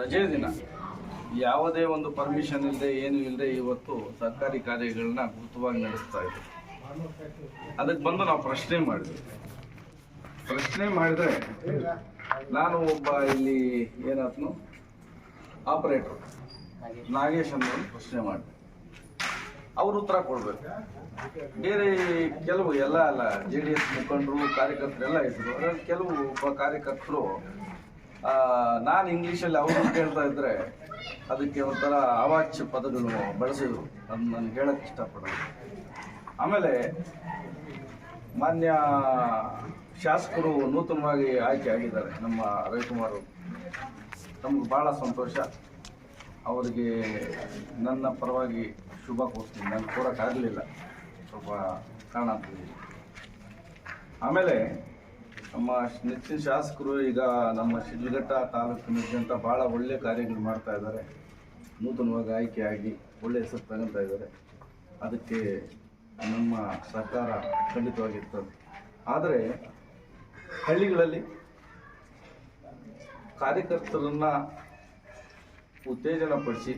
ರಜೆ ದಿನ. ಯಾವುದೇ ಒಂದು ಪರ್ಮಿಷನ್ ಇಲ್ಲದೆ ಏನು ಇಲ್ಲದೆ ಇವತ್ತು ಸರ್ಕಾರಿ ಕಾರ್ಯಗಳನ್ನ ಗುರುತವಾಗಿ ನಡೆಸ್ತಾ ಇದ್ರು. ಅದಕ್ಕೆ ಬಂದು ನಾವು ಪ್ರಶ್ನೆ ಮಾಡಿದ್ವಿ. ಪ್ರಶ್ನೆ ಮಾಡಿದ್ರೆ ನಾನು ಒಬ್ಬ ಇಲ್ಲಿ ಏನಾದ್ನು ಆಪರೇಟರ್ ನಾಗೇಶ್ ಅಂತ ಪ್ರಶ್ನೆ ಮಾಡಿದೆ ಅವರು ಉತ್ತರ ಕೊಡ್ಬೇಕು. ಬೇರೆ ಕೆಲವು ಎಲ್ಲ ಅಲ್ಲ ಜೆ ಡಿ ಎಸ್ ಮುಖಂಡರು, ಕಾರ್ಯಕರ್ತರೆಲ್ಲ ಇದ್ರು. ಅದರಲ್ಲಿ ಕೆಲವು ಕಾರ್ಯಕರ್ತರು ನಾನು ಇಂಗ್ಲೀಷಲ್ಲಿ ಅವರು ಕೇಳ್ತಾ ಇದ್ರೆ ಅದಕ್ಕೆ ಒಂಥರ ಅವಾಚ್ಯ ಪದಗಳು ಬಳಸಿದ್ರು. ಅದು ನಾನು ಹೇಳಕ್ಕೆ ಇಷ್ಟಪಡೋದು ಆಮೇಲೆ ಮಾನ್ಯ ಶಾಸಕರು ನೂತನವಾಗಿ ಆಯ್ಕೆ ಆಗಿದ್ದಾರೆ ನಮ್ಮ ರವಿಕುಮಾರ್. ನಮ್ಗೆ ಭಾಳ ಸಂತೋಷ. ಅವರಿಗೆ ನನ್ನ ಪರವಾಗಿ ಶುಭ ಕೋರ್ತೀನಿ ನಾನು ಕೊಡೋಕ್ಕಾಗಲಿಲ್ಲ ಸ್ವಲ್ಪ ಕಾರಣಾಂತರದಲ್ಲಿ ಆಮೇಲೆ ನಮ್ಮ ನೆಚ್ಚಿನ ಶಾಸಕರು ಈಗ ನಮ್ಮ ಶಿಡ್ಲಘಟ್ಟ ತಾಲೂಕಿನಾದ್ಯಂತ ಭಾಳ ಒಳ್ಳೆ ಕಾರ್ಯಗಳು ಮಾಡ್ತಾ ಇದ್ದಾರೆ. ನೂತನವಾಗಿ ಆಯ್ಕೆಯಾಗಿ ಒಳ್ಳೆ ಹೆಸರು ತಗೊಳ್ತಾ ಇದ್ದಾರೆ. ಅದಕ್ಕೆ ನಮ್ಮ ಸರ್ಕಾರ ಖಂಡಿತವಾಗಿರ್ತದೆ. ಆದರೆ ಹಳ್ಳಿಗಳಲ್ಲಿ ಕಾರ್ಯಕರ್ತರನ್ನು ಉತ್ತೇಜನಪಡಿಸಿ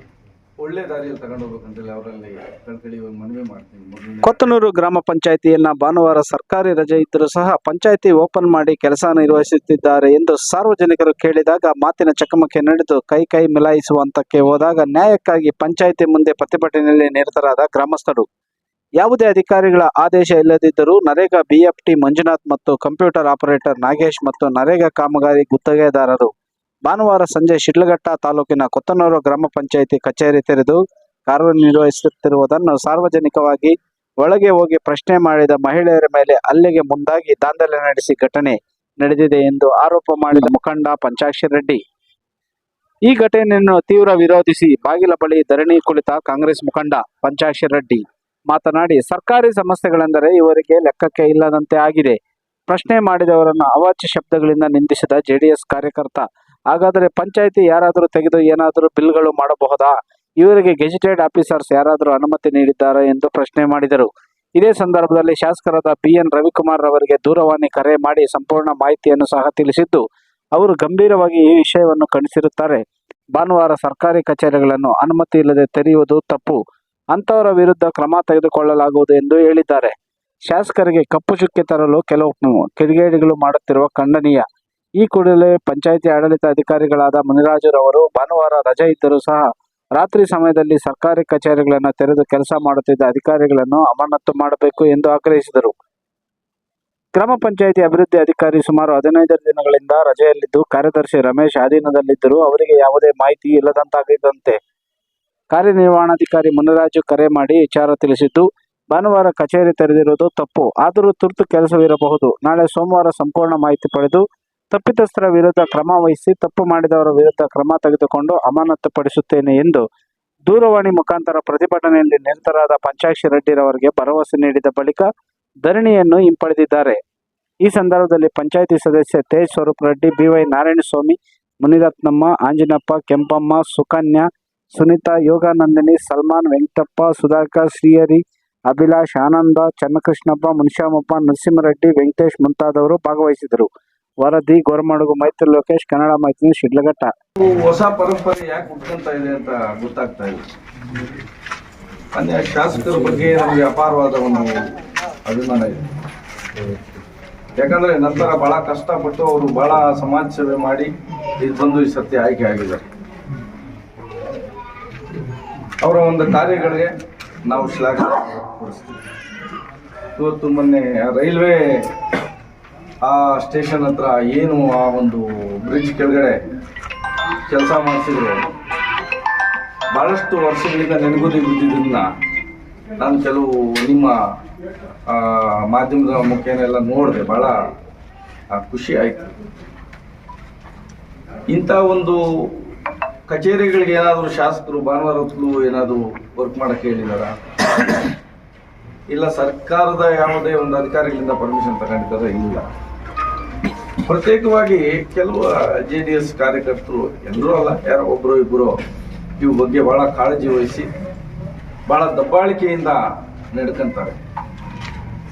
ಕೊತ್ತನೂರು ಗ್ರಾಮ ಪಂಚಾಯಿತಿಯನ್ನ ಭಾನುವಾರ ಸರ್ಕಾರಿ ರಜೆ ಇದ್ದರೂ ಸಹ ಪಂಚಾಯಿತಿ ಓಪನ್ ಮಾಡಿ ಕೆಲಸ ನಿರ್ವಹಿಸುತ್ತಿದ್ದಾರೆ ಎಂದು ಸಾರ್ವಜನಿಕರು ಕೇಳಿದಾಗ ಮಾತಿನ ಚಕಮಕಿ ನಡೆದು ಕೈ ಕೈ ಮಿಲಾಯಿಸುವ ಹಂತಕ್ಕೆ ಹೋದಾಗ ನ್ಯಾಯಕ್ಕಾಗಿ ಪಂಚಾಯಿತಿ ಮುಂದೆ ಪ್ರತಿಭಟನೆಯಲ್ಲಿ ನಿರತರಾದ ಗ್ರಾಮಸ್ಥರು. ಯಾವುದೇ ಅಧಿಕಾರಿಗಳ ಆದೇಶ ಇಲ್ಲದಿದ್ದರೂ ನರೇಗಾ ಬಿಎಫ್ಟಿ ಮಂಜುನಾಥ್ ಮತ್ತು ಕಂಪ್ಯೂಟರ್ ಆಪರೇಟರ್ ನಾಗೇಶ್ ಮತ್ತು ನರೇಗಾ ಕಾಮಗಾರಿ ಗುತ್ತಿಗೆದಾರರು ಭಾನುವಾರ ಸಂಜೆ ಶಿಡ್ಲಘಟ್ಟ ತಾಲೂಕಿನ ಕೊತ್ತನೂರು ಗ್ರಾಮ ಪಂಚಾಯಿತಿ ಕಚೇರಿ ತೆರೆದು ಕಾರ್ಯನಿರ್ವಹಿಸುತ್ತಿರುವುದನ್ನು ಸಾರ್ವಜನಿಕವಾಗಿ ಒಳಗೆ ಹೋಗಿ ಪ್ರಶ್ನೆ ಮಾಡಿದ ಮಹಿಳೆಯರ ಮೇಲೆ ಅಲ್ಲಿಗೆ ಮುಂದಾಗಿ ದಾಂಧಲೆ ನಡೆಸಿ ಘಟನೆ ನಡೆದಿದೆ ಎಂದು ಆರೋಪ ಮಾಡಿದ ಮುಖಂಡ ಪಂಚಾಕ್ಷಿ ರೆಡ್ಡಿ. ಈ ಘಟನೆಯನ್ನು ತೀವ್ರ ವಿರೋಧಿಸಿ ಬಾಗಿಲ ಬಳಿ ಧರಣಿ ಕುಳಿತ ಕಾಂಗ್ರೆಸ್ ಮುಖಂಡ ಪಂಚಾಕ್ಷಿ ರೆಡ್ಡಿ. ಮಾತನಾಡಿ, ಸರ್ಕಾರಿ ಸಮಸ್ಯೆಗಳೆಂದರೆ ಇವರಿಗೆ ಲೆಕ್ಕಕ್ಕೆ ಇಲ್ಲದಂತೆ ಆಗಿದೆ. ಪ್ರಶ್ನೆ ಮಾಡಿದವರನ್ನು ಅವಾಚ್ಯ ಶಬ್ದಗಳಿಂದ ನಿಂದಿಸಿದ ಜೆಡಿಎಸ್ ಕಾರ್ಯಕರ್ತ ಹಾಗಾದರೆ ಪಂಚಾಯಿತಿ ಯಾರಾದರೂ ತೆಗೆದು ಏನಾದರೂ ಬಿಲ್ಗಳು ಮಾಡಬಹುದಾ? ಇವರಿಗೆ ಗೆಜಿಟೆಡ್ ಆಫೀಸರ್ಸ್ ಯಾರಾದರೂ ಅನುಮತಿ ನೀಡಿದ್ದಾರೆ ಎಂದು ಪ್ರಶ್ನೆ ಮಾಡಿದರು. ಇದೇ ಸಂದರ್ಭದಲ್ಲಿ ಶಾಸಕರಾದ ಬಿ ಎನ್ ರವಿಕುಮಾರ್ ಅವರಿಗೆ ದೂರವಾಣಿ ಕರೆ ಮಾಡಿ ಸಂಪೂರ್ಣ ಮಾಹಿತಿಯನ್ನು ಸಹ ತಿಳಿಸಿದ್ದು, ಅವರು ಗಂಭೀರವಾಗಿ ಈ ವಿಷಯವನ್ನು ಖಂಡಿಸಿರುತ್ತಾರೆ. ಭಾನುವಾರ ಸರ್ಕಾರಿ ಕಚೇರಿಗಳನ್ನು ಅನುಮತಿ ಇಲ್ಲದೆ ತೆರೆಯುವುದು ತಪ್ಪು. ಅಂತವರ ವಿರುದ್ಧ ಕ್ರಮ ತೆಗೆದುಕೊಳ್ಳಲಾಗುವುದು ಎಂದು ಹೇಳಿದ್ದಾರೆ. ಶಾಸಕರಿಗೆ ಕಪ್ಪು ಚುಕ್ಕೆ ತರಲು ಕೆಲವು ಕಿಡಿಗೇಡಿಗಳು ಮಾಡುತ್ತಿರುವ ಖಂಡನೀಯ. ಈ ಕೂಡಲೇ ಪಂಚಾಯಿತಿ ಆಡಳಿತ ಅಧಿಕಾರಿಗಳಾದ ಮುನಿರಾಜುರವರು ಭಾನುವಾರ ರಜೆ ಇದ್ದರೂ ಸಹ ರಾತ್ರಿ ಸಮಯದಲ್ಲಿ ಸರ್ಕಾರಿ ಕಚೇರಿಗಳನ್ನು ತೆರೆದು ಕೆಲಸ ಮಾಡುತ್ತಿದ್ದ ಅಧಿಕಾರಿಗಳನ್ನು ಅಮಾನತು ಮಾಡಬೇಕು ಎಂದು ಆಗ್ರಹಿಸಿದರು. ಗ್ರಾಮ ಪಂಚಾಯಿತಿ ಅಭಿವೃದ್ಧಿ ಅಧಿಕಾರಿ ಸುಮಾರು ಹದಿನೈದು ದಿನಗಳಿಂದ ರಜೆಯಲ್ಲಿದ್ದು ಕಾರ್ಯದರ್ಶಿ ರಮೇಶ್ ಅಧೀನದಲ್ಲಿದ್ದರೂ ಅವರಿಗೆ ಯಾವುದೇ ಮಾಹಿತಿ ಇಲ್ಲದಂತಾಗಿದ್ದಂತೆ ಕಾರ್ಯನಿರ್ವಹಣಾಧಿಕಾರಿ ಮುನಿರಾಜು ಕರೆ ಮಾಡಿ ವಿಚಾರ ತಿಳಿಸಿದ್ದು, ಭಾನುವಾರ ಕಚೇರಿ ತೆರೆದಿರುವುದು ತಪ್ಪು. ಆದರೂ ತುರ್ತು ಕೆಲಸವಿರಬಹುದು. ನಾಳೆ ಸೋಮವಾರ ಸಂಪೂರ್ಣ ಮಾಹಿತಿ ಪಡೆದು ತಪ್ಪಿತಸ್ಥರ ವಿರುದ್ಧ ಕ್ರಮ ವಹಿಸಿ, ತಪ್ಪು ಮಾಡಿದವರ ವಿರುದ್ಧ ಕ್ರಮ ತೆಗೆದುಕೊಂಡು ಅಮಾನತುಪಡಿಸುತ್ತೇನೆ ಎಂದು ದೂರವಾಣಿ ಮುಖಾಂತರ ಪ್ರತಿಭಟನೆಯಲ್ಲಿ ನಿರತರಾದ ಪಂಚಾಕ್ಷಿ ರೆಡ್ಡಿರವರಿಗೆ ಭರವಸೆ ನೀಡಿದ ಬಳಿಕ ಧರಣಿಯನ್ನು ಹಿಂಪಡೆದಿದ್ದಾರೆ. ಈ ಸಂದರ್ಭದಲ್ಲಿ ಪಂಚಾಯಿತಿ ಸದಸ್ಯ ತೇಜ್ ಸ್ವರೂಪ್ ರೆಡ್ಡಿ ಬಿವೈ ನಾರಾಯಣಸ್ವಾಮಿ, ಮುನಿರತ್ನಮ್ಮ, ಆಂಜಿನಪ್ಪ, ಕೆಂಪಮ್ಮ, ಸುಕನ್ಯಾ, ಸುನಿತಾ, ಯೋಗಾನಂದಿನಿ, ಸಲ್ಮಾನ್, ವೆಂಕಟಪ್ಪ, ಸುಧಾಕರ್, ಶ್ರೀಹರಿ, ಅಭಿಲಾಷ್, ಆನಂದ, ಚನ್ನಕೃಷ್ಣಪ್ಪ, ಮುನಿಶಾಮಪ್ಪ, ನರಸಿಂಹರೆಡ್ಡಿ, ವೆಂಕಟೇಶ್ ಮುಂತಾದವರು ಭಾಗವಹಿಸಿದರು ವರದಿ, ಗೊರಮಡುಗು, ಮೈತ್ರಿ ಲೋಕೇಶ್, ಕನ್ನಡ ಮೈತ್ರಿ ಶಿಡ್ಲಘಟ್ಟ. ಹೊಸ ಪರಂಪರೆ ಯಾಕೆ ಹುಟ್ಕೊಂತ ಇದೆ ಅಂತ ಗೊತ್ತಾಗ್ತಾ ಇದೆ ಅನ್ಯ ಶಾಸಕರ ಬಗ್ಗೆ ನಮಗೆ ಅಪಾರವಾದ ಒಂದು ಅಭಿಮಾನ ಇದೆ. ಯಾಕಂದ್ರೆ ನಂತರ ಬಹಳ ಕಷ್ಟಪಟ್ಟು ಅವರು ಬಹಳ ಸಮಾಜ ಸೇವೆ ಮಾಡಿ ಇದು ಬಂದು ಈ ಸತ್ಯ ಆಯ್ಕೆ ಆಗಿದ್ದಾರೆ. ಅವರ ಒಂದು ಕಾರ್ಯಗಳಿಗೆ ನಾವು ಶ್ಲಾಘನೆ ಇವತ್ತು ಮೊನ್ನೆ ರೈಲ್ವೆ ಆ ಸ್ಟೇಷನ್ ಹತ್ರ ಏನು ಆ ಒಂದು ಬ್ರಿಡ್ಜ್ ಕೆಳಗಡೆ ಕೆಲಸ ಮಾಡಿಸಿದ್ರು. ಬಹಳಷ್ಟು ವರ್ಷಗಳಿಂದ ನೆನಗುದಿ ಬಿದ್ದಿದ್ದನ್ನ ನಾನು ಕೆಲವು ನಿಮ್ಮ ಮಾಧ್ಯಮದ ಮುಖೇನ ಎಲ್ಲ ನೋಡಿದೆ. ಬಹಳ ಆ, ಖುಷಿ ಆಯ್ತು. ಇಂಥ ಒಂದು ಕಚೇರಿಗಳಿಗೆ ಏನಾದರೂ ಶಾಸಕರು ಭಾನುವಾರ ಹೊತ್ತು ಏನಾದರೂ ವರ್ಕ್ ಮಾಡಕ್ಕೆ ಹೇಳಿದಾರ? ಇಲ್ಲ ಸರ್ಕಾರದ ಯಾವುದೇ ಒಂದು ಅಧಿಕಾರಿಗಳಿಂದ ಪರ್ಮಿಷನ್ ತಗೊಂಡಿದ್ದಾರೆ? ಇಲ್ಲ. ಪ್ರತ್ಯೇಕವಾಗಿ ಕೆಲವು ಜೆ ಡಿ ಎಸ್ ಕಾರ್ಯಕರ್ತರು ಎಲ್ಲರೂ ಅಲ್ಲ, ಯಾರೋ ಒಬ್ಬರು ಇಬ್ಬರು ಇವು ಬಗ್ಗೆ ಬಹಳ ಕಾಳಜಿ ವಹಿಸಿ ಬಹಳ ದಬ್ಬಾಳಿಕೆಯಿಂದ ನಡ್ಕೊಂತಾರೆ.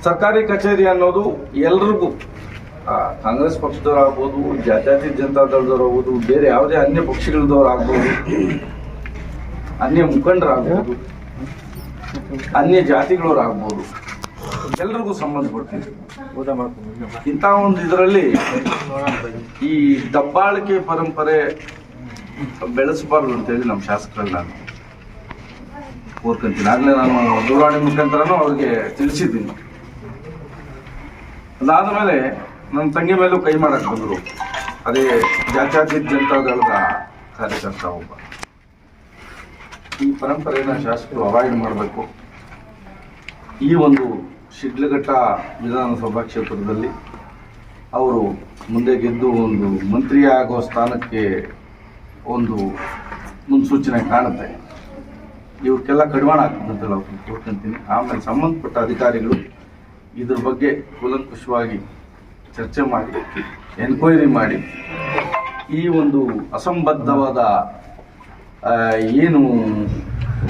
ಸರ್ಕಾರಿ ಕಚೇರಿ ಅನ್ನೋದು ಎಲ್ರಿಗೂ ಕಾಂಗ್ರೆಸ್ ಪಕ್ಷದವ್ರು ಆಗ್ಬೋದು ಜಾತ್ಯತೀತ ಜನತಾ ದಳದವ್ರು ಆಗ್ಬೋದು ಬೇರೆ ಯಾವುದೇ ಅನ್ಯ ಪಕ್ಷಗಳದವರು ಆಗ್ಬೋದು ಅನ್ಯ ಮುಖಂಡರಾಗ್ಬೋದು, ಅನ್ಯ ಜಾತಿಗಳವ್ರು ಎಲ್ರಿಗೂ ಸಂಬಂಧಪಟ್ಟಿದೆ ಇಂಥ ಒಂದು ಇದರಲ್ಲಿ ಈ ದಬ್ಬಾಳಿಕೆ ಪರಂಪರೆ ಬೆಳೆಸಬಾರ್ದು ಅಂತೇಳಿ ನಮ್ಮ ಶಾಸಕರಲ್ಲಿ ನಾನು ಕೋರ್ಕೊಂತೀನಿ. ಆಗಲೇ ನಾನು ದೂರವಾಣಿ ಮುಖಾಂತರನೂ ಅವ್ರಿಗೆ ತಿಳಿಸಿದ್ದೀನಿ. ಅದಾದಮೇಲೆ ನನ್ನ ತಂಗಿ ಮೇಲೂ ಕೈ ಮಾಡಕ್ಕೆ ಬಂದರು. ಅದೇ ಜಾತ್ಯಾತೀತ ಜನತಾ ದಳದ ಕಾರ್ಯಕರ್ತ ಒಬ್ಬ. ಈ ಪರಂಪರೆಯನ್ನು ಶಾಸಕರು ಅವಾಯ್ಡ್ ಮಾಡಬೇಕು. ಈ ಒಂದು ಶಿಡ್ಲಘಟ್ಟ ವಿಧಾನಸಭಾ ಕ್ಷೇತ್ರದಲ್ಲಿ ಅವರು ಮುಂದೆ ಗೆದ್ದು ಒಂದು ಮಂತ್ರಿ ಆಗೋ ಸ್ಥಾನಕ್ಕೆ ಒಂದು ಮುನ್ಸೂಚನೆ ಕಾಣುತ್ತೆ. ಇವಕ್ಕೆಲ್ಲ ಕಡಿವಾಣ ಆಗ್ತದೆ ಅಂತ ನಾವು ತಿಳ್ಕೊಂತೀನಿ ಆಮೇಲೆ ಸಂಬಂಧಪಟ್ಟ ಅಧಿಕಾರಿಗಳು ಇದ್ರ ಬಗ್ಗೆ ಕೂಲಂಕುಷವಾಗಿ ಚರ್ಚೆ ಮಾಡಿ ಎನ್ಕ್ವೈರಿ ಮಾಡಿ. ಈ ಒಂದು ಅಸಂಬದ್ಧವಾದ ಏನು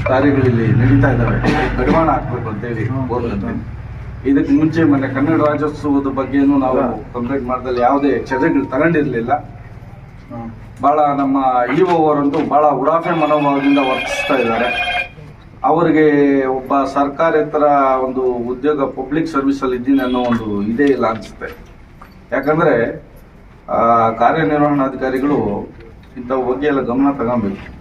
ಕಾರ್ಯಗಳಲ್ಲಿ ನಡೀತಾ ಇದ್ದಾವೆ, ಕಡಿವಾಣ ಹಾಕ್ಬೇಕು ಅಂತೇಳಿ ಕೋರ್ಕೊಂತೀನಿ ಇದಕ್ಕೆ ಮುಂಚೆ ಮೊನ್ನೆ ಕನ್ನಡ ರಾಜ್ಯೋತ್ಸವದ ಬಗ್ಗೆನೂ ನಾವು ಕಂಪ್ಲೇಂಟ್ ಮಾಡಿದಲ್ಲಿ ಯಾವುದೇ ಚರ್ಚೆಗಳು ತಗೊಂಡಿರಲಿಲ್ಲ. ಬಹಳ ನಮ್ಮ ಇ ಅವರಂತೂ ಬಹಳ ಉಡಾಫೆ ಮನೋಭಾವದಿಂದ ವರ್ತಿಸ್ತಾ ಇದ್ದಾರೆ. ಅವರಿಗೆ ಒಬ್ಬ ಸರ್ಕಾರೇತರ ಒಂದು ಉದ್ಯೋಗ ಪಬ್ಲಿಕ್ ಸರ್ವಿಸ್ ಅಲ್ಲಿ ಇದ್ದೀನಿ ಅನ್ನೋ ಒಂದು ಇದೇ ಇಲ್ಲ ಅನಿಸುತ್ತೆ. ಯಾಕಂದ್ರೆ ಆ, ಕಾರ್ಯನಿರ್ವಹಣಾಧಿಕಾರಿಗಳು ಇಂಥ ಬಗ್ಗೆ ಎಲ್ಲ ಗಮನ ತಗೊಬೇಕು.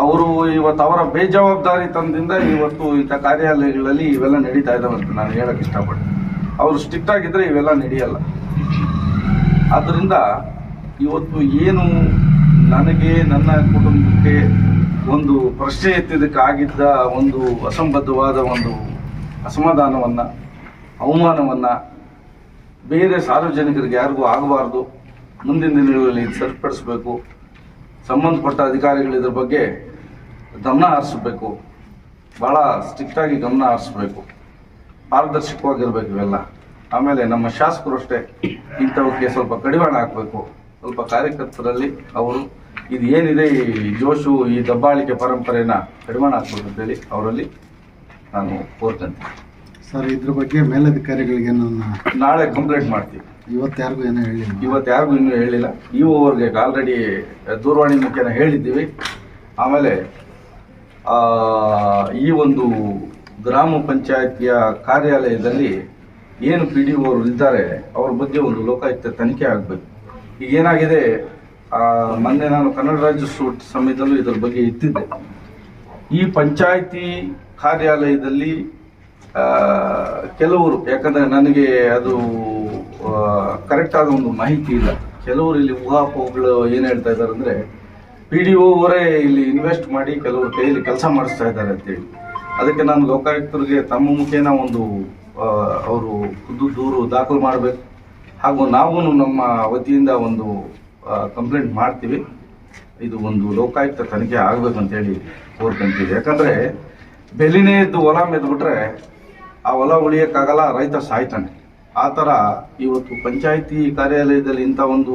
ಅವರು ಇವತ್ತು ಅವರ ಬೇಜವಾಬ್ದಾರಿತನದಿಂದ ಇವತ್ತು ಇಂಥ ಕಾರ್ಯಾಲಯಗಳಲ್ಲಿ ಇವೆಲ್ಲ ನಡೀತಾ ಇದಾವೆ ಅಂತ ನಾನು ಹೇಳಕ್ ಇಷ್ಟಪಡ್ತೀನಿ. ಅವರು ಸ್ಟ್ರಿಕ್ಟ್ ಆಗಿದ್ರೆ ಇವೆಲ್ಲ ನಡೆಯಲ್ಲ. ಆದ್ದರಿಂದ ಇವತ್ತು ಏನು ನನಗೆ ನನ್ನ ಕುಟುಂಬಕ್ಕೆ ಒಂದು ಪ್ರಶ್ನೆ ಎತ್ತಿದ್ದಕ್ಕಾಗಿದ್ದ ಒಂದು ಅಸಂಬದ್ಧವಾದ ಒಂದು ಅಸಮಾಧಾನವನ್ನ, ಅವಮಾನವನ್ನ ಬೇರೆ ಸಾರ್ವಜನಿಕರಿಗೆ ಯಾರಿಗೂ ಆಗಬಾರ್ದು. ಮುಂದಿನ ದಿನಗಳಲ್ಲಿ ಸರಿಪಡಿಸಬೇಕು. ಸಂಬಂಧಪಟ್ಟ ಅಧಿಕಾರಿಗಳು ಇದ್ರ ಬಗ್ಗೆ ಗಮನ ಹರಿಸ್ಬೇಕು. ಭಾಳ ಸ್ಟ್ರಿಕ್ಟಾಗಿ ಗಮನ ಹರಿಸ್ಬೇಕು. ಪಾರದರ್ಶಕವಾಗಿರ್ಬೇಕು ಇವೆಲ್ಲ. ಆಮೇಲೆ ನಮ್ಮ ಶಾಸಕರು ಅಷ್ಟೇ ಇಂಥವಕ್ಕೆ ಸ್ವಲ್ಪ ಕಡಿವಾಣ ಹಾಕಬೇಕು. ಸ್ವಲ್ಪ ಕಾರ್ಯಕರ್ತರಲ್ಲಿ ಅವರು ಇದು ಏನಿದೆ ಈ ಜೋಶು ಈ ದಬ್ಬಾಳಿಕೆ ಪರಂಪರೆನ ಕಡಿವಾಣ ಹಾಕ್ಬೇಕು ಅಂತೇಳಿ ಅವರಲ್ಲಿ ನಾನು ಕೋರ್ತೇನೆ. ಸರ್ ಇದ್ರ ಬಗ್ಗೆ ಮೇಲಧಿಕಾರಿಗಳಿಗೆ ನಾನು ನಾಳೆ ಕಂಪ್ಲೇಂಟ್ ಮಾಡ್ತೀವಿ. ಇವತ್ತು ಯಾರಿಗೂ ಏನೋ ಹೇಳಿಲ್ಲ. ಇವತ್ತು ಯಾರಿಗೂ ಇನ್ನೂ ಹೇಳಿಲ್ಲ. ಇವು ಅವ್ರಿಗೆ ಆಲ್ರೆಡಿ ದೂರವಾಣಿ ಮುಖೇನ ಹೇಳಿದ್ದೀವಿ. ಆಮೇಲೆ ಈ ಒಂದು ಗ್ರಾಮ ಪಂಚಾಯತಿಯ ಕಾರ್ಯಾಲಯದಲ್ಲಿ ಏನು ಪಿ ಡಿ ಅವರು ಇದ್ದಾರೆ, ಅವ್ರ ಬಗ್ಗೆ ಒಂದು ಲೋಕಾಯುಕ್ತ ತನಿಖೆ ಆಗಬೇಕು. ಈಗ ಏನಾಗಿದೆ ಮೊನ್ನೆ ನಾನು ಕನ್ನಡ ರಾಜ್ಯೋತ್ಸವ ಸಮಯದಲ್ಲೂ ಇದರ ಬಗ್ಗೆ ಇತ್ತಿದ್ದೆ. ಈ ಪಂಚಾಯತಿ ಕಾರ್ಯಾಲಯದಲ್ಲಿ ಕೆಲವರು, ಯಾಕಂದರೆ ನನಗೆ ಅದು ಕರೆಕ್ಟ್ ಆದ ಒಂದು ಮಾಹಿತಿ ಇಲ್ಲ. ಕೆಲವರು ಇಲ್ಲಿ ಊಹಾಪೋಹಗಳು ಏನು ಹೇಳ್ತಾ ಇದ್ದಾರೆ ಅಂದರೆ ಪಿ ಡಿ ಓವರೇ ಇಲ್ಲಿ ಇನ್ವೆಸ್ಟ್ ಮಾಡಿ ಕೆಲವರು ಕೈಯಲ್ಲಿ ಕೆಲಸ ಮಾಡಿಸ್ತಾ ಇದ್ದಾರೆ ಅಂತೇಳಿ ಅದಕ್ಕೆ ನಾನು ಲೋಕಾಯುಕ್ತರಿಗೆ ತಮ್ಮ ಮುಖೇನ ಒಂದು ಅವರು ಖುದ್ದು ದೂರು ದಾಖಲು ಮಾಡಬೇಕು. ಹಾಗೂ ನಾವು ನಮ್ಮ ವತಿಯಿಂದ ಒಂದು ಕಂಪ್ಲೇಂಟ್ ಮಾಡ್ತೀವಿ. ಇದು ಒಂದು ಲೋಕಾಯುಕ್ತ ತನಿಖೆ ಆಗ್ಬೇಕು ಅಂತೇಳಿ ಕೋರ್ಕೊಂತೀವಿ ಯಾಕಂದ್ರೆ ಬೆಲಿನೇ ಇದ್ದು ಹೊಲ ಮೆದ್ಬಿಟ್ರೆ ಆ ಹೊಲ ಉಳಿಯಕ್ಕಾಗಲ್ಲ, ರೈತ ಸಾಯ್ತಾನೆ. ಆ ಇವತ್ತು ಪಂಚಾಯಿತಿ ಕಾರ್ಯಾಲಯದಲ್ಲಿ ಇಂಥ ಒಂದು